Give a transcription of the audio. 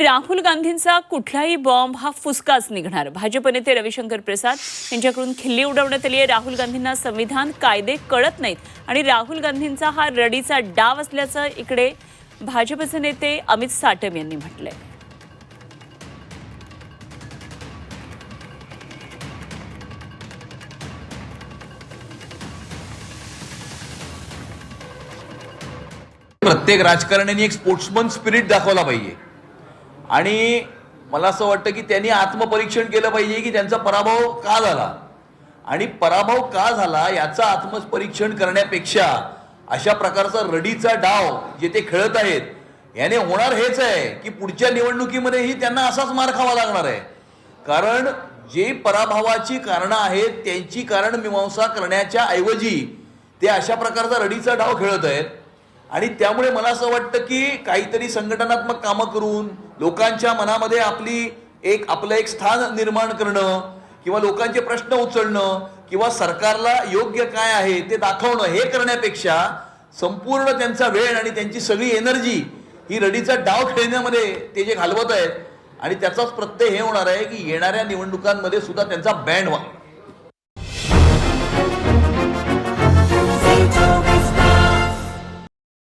राहुल गांधींचा कुठलाही बॉम्ब हा फुसकाच निघणार. भाजप नेते रविशंकर प्रसाद यांच्याकडून खिल्ली उडवण्यात आली आहे. राहुल गांधींना संविधान कायदे कळत नाहीत आणि राहुल गांधींचा हा रडीचा डाव असल्याचं इकडे भाजपचे नेते अमित साटम यांनी म्हटलंय. प्रत्येक राजकारण्याने एक स्पोर्ट्समन स्पिरिट दाखवला पाहिजे. आणि मला असं वाटतं की त्यांनी आत्मपरीक्षण केलं पाहिजे की त्यांचा पराभव का झाला? आणि पराभव का झाला याचं आत्मपरीक्षण करण्यापेक्षा अशा प्रकारचा रडीचा डाव जे ते खेळत आहेत याने होणार हेच आहे की पुढच्या निवडणुकीमध्येही त्यांना असाच मार खावा लागणार आहे. कारण जे पराभवाची कारणं आहेत त्यांची कारण मीमांसा करण्याच्या ऐवजी ते अशा प्रकारचा रडीचा डाव खेळत आहेत. आणि त्यामुळे मला असं वाटतं की काहीतरी संघटनात्मक कामं करून लोकांच्या मनामध्ये आपली एक आपलं एक स्थान निर्माण करणं किंवा लोकांचे प्रश्न उचलणं किंवा सरकारला योग्य काय आहे ते दाखवणं हे करण्यापेक्षा संपूर्ण त्यांचा वेळ आणि त्यांची सगळी एनर्जी ही रडीचा डाव खेळण्यामध्ये ते जे घालवत आहेत आणि त्याचाच प्रत्यय हे होणार आहे की येणाऱ्या निवडणुकांमध्ये सुद्धा त्यांचा बँड व्हा.